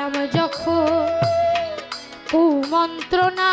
ছিলাম যখন কুমন্ত্রণা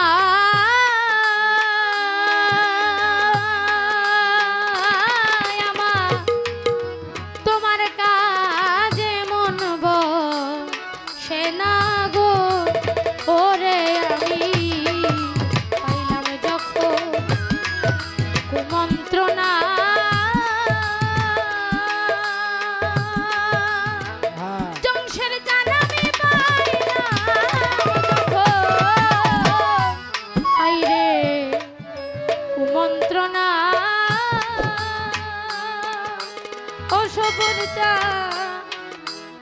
চা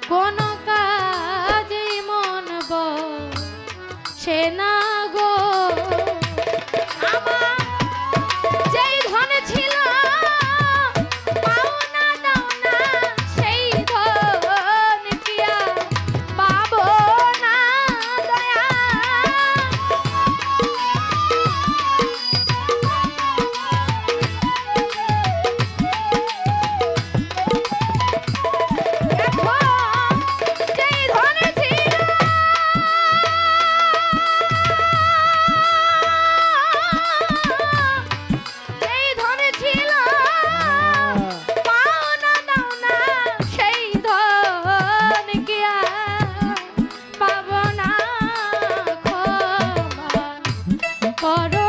কোন কাজে মন সে না করো